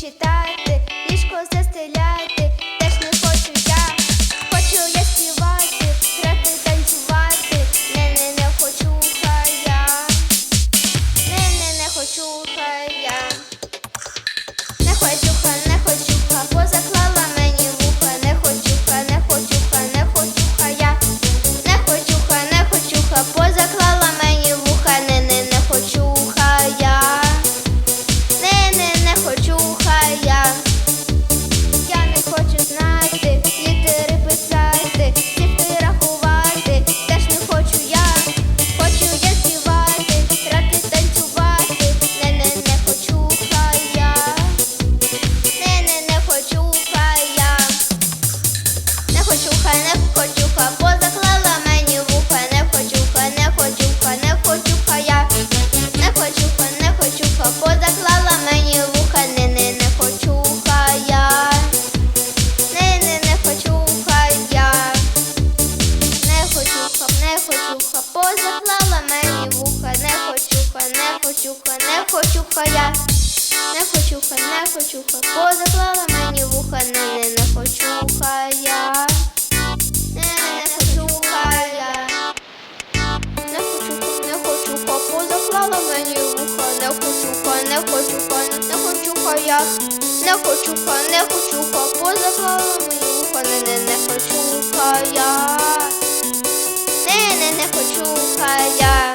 читати, ліжко застеляти, теж не хочу я, хочу я співати, грати, танцювати, не не не хочу хая, не не не хочу хая, не хочу. Хочуха, позаклала мені вуха, не хочуха, не хочуха, не хочуха я. Не хочуха, не хочуха, позаклала мені вуха, не не не хочуха я. Не не не хочуха я. Не хочуха, не хочуха, позаклала мені вуха, не хочуха, не хочуха, не хочуха я. Не хочуха, не я. Не я.